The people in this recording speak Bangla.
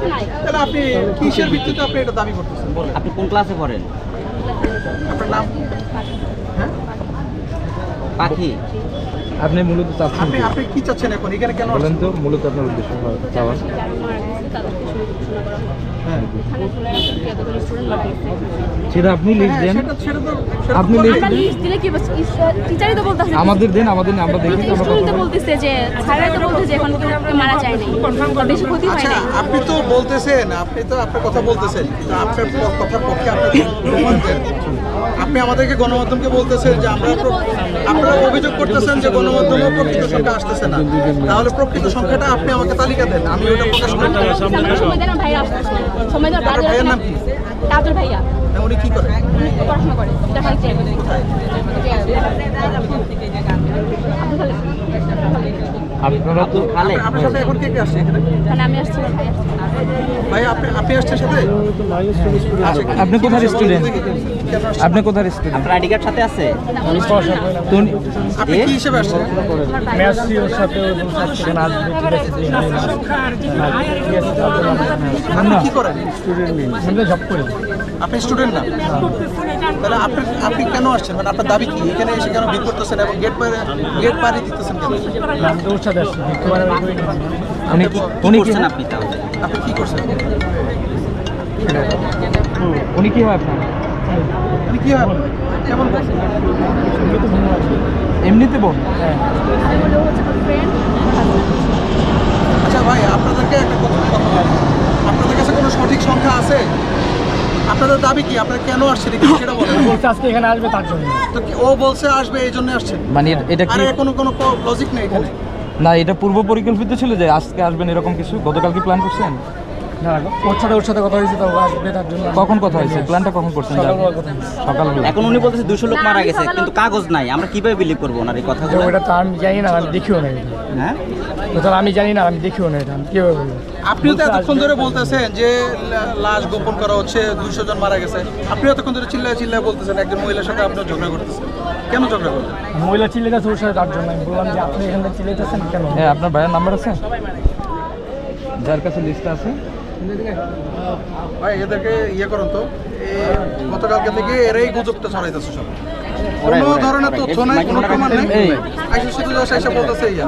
তাহলে আপনি কিসের ভিত্তিতে আপনি এটা দাবি করতেছেন? বলেন আপনি কোন ক্লাসে পড়েন? আপনার নাম? হ্যাঁ? পাখি। আপনি মূলত চাচ্ছেন আপনি আপনি কি চাচ্ছেন এখন? এখানে কেন বলেন তো মূলত আপনার উদ্দেশ্য চাওয়ার হ্যাঁ। সেটা আপনি লিস্ট হ্যাঁ, দেন। আপনি লিস্ট দিলে কি টিচারই তো বলতেছে। আমাদের দেন আমাদের আমরা দেখি আমরা তো বলতেছে যে স্যাররাই তো বলতেছে যে এখন কেউ মারা যায়নি বা বেশি ক্ষতি হয় না আপনি তো বলতেছেন আপনি তো আপনার কথা বলতেছেন আপনার কথা পক্ষে আপনি প্রমাণ দেন আপনি আমাদেরকে গণমাধ্যমকে বলতেছেন যে আমরা আপনারা অভিযোগ করতেছেন যে গণমাধ্যমে প্রকৃত সংখ্যা আসতেছে না। তাহলে প্রকৃত সংখ্যাটা আপনি আমাকে তালিকা দেন আমি ওটা প্রকাশ করি আপনার ভাইয়ের নাম কি? ভাইয়া উনি কি করেন পড়াশোনা করে? আপনারা তো খালে আপনার সাথে এখন কে কে আসছে এখানে? মানে আমি আসছি। আপনি আপনি আসছেন সাথে? আপনি কোথার আসছেন? আপনি কোথার স্টুডেন্ট আপনার আইডি কার্ড সাথে আছে? আপনি কি হিসেবে আসছেন? মেসি ওর সাথে আপনি কি করেন? করি আপনি স্টুডেন্ট না। তাহলে আপনি আপনি কেন আসছেন? মানে আপনার দাবি কি? এখানে এসে কেন ভিড় করতেছেন এবং গেট গেট পাড়ি দিতেছেন কেন? উনি উনি কি কি উনি কি করছেন আপনি তাহলে? আপনি কি করছেন? উনি কি হয় আপনার? আপনি কি হয়? কেমন এমনিতে বোন আচ্ছা ভাই আপনাদেরকে একটা কথা বলি। আপনাদের কাছে কোনো সঠিক সংখ্যা আছে? আপনাদের দাবি কি? আপনারা কেন আসছেন কি সেটা বলেন। বলছে আজকে এখানে আসবে তার জন্য। তো কি ও বলছে আসবে এই জন্য আসছেন? মানে এটা কি আরে কোনো কোনো লজিক নেই এখানে? না এটা পূর্ব পরিকল্পিত ছিল যে আজকে আসবেন এরকম কিছু। গতকাল কি প্ল্যান করছেন? ওর সাথে ওর সাথে কথা হয়েছে তো আসবে তার জন্য। কখন কথা হয়েছে? প্ল্যানটা কখন করছেন? সকালবেলা এখন উনি বলতেছে দুশো লোক মারা গেছে কিন্তু কাগজ নাই। আমরা কীভাবে বিলিভ করব ওনার এই তো ওটা তো আমি জানি না আমি দেখিও না এটা। হ্যাঁ? তাহলে আমি জানি না আমি দেখিও না এটা আমি বলব? আপনিও তো এতক্ষণ ধরে বলতেছেন যে লাশ গোপন করা হচ্ছে দুশো জন মারা গেছে। আপনিও এতক্ষণ ধরে চিল্লায় চিল্লায় বলতেছেন একজন মহিলার সাথে আপনিও ঝগড়া করতেছেন। কেন ঝগড়া করতেন মহিলা চিল্লেতেছে ওর সাথে তার জন্য আমি বললাম যে আপনি এখানে চিল্লেতেছেন কেন? হ্যাঁ আপনার ভাইয়ের নাম্বার আছে? যার কাছে লিস্ট আছে? ভাই এদেরকে ইয়ে করুন তো। এ গতকালকে থেকে এরাই গুজবটা ছড়াইতেছে সব। কোনো ধরনের তথ্য নাই কোনো প্রমাণ নেই। এই। আইসা শুধু এসে বলতেছে ইয়া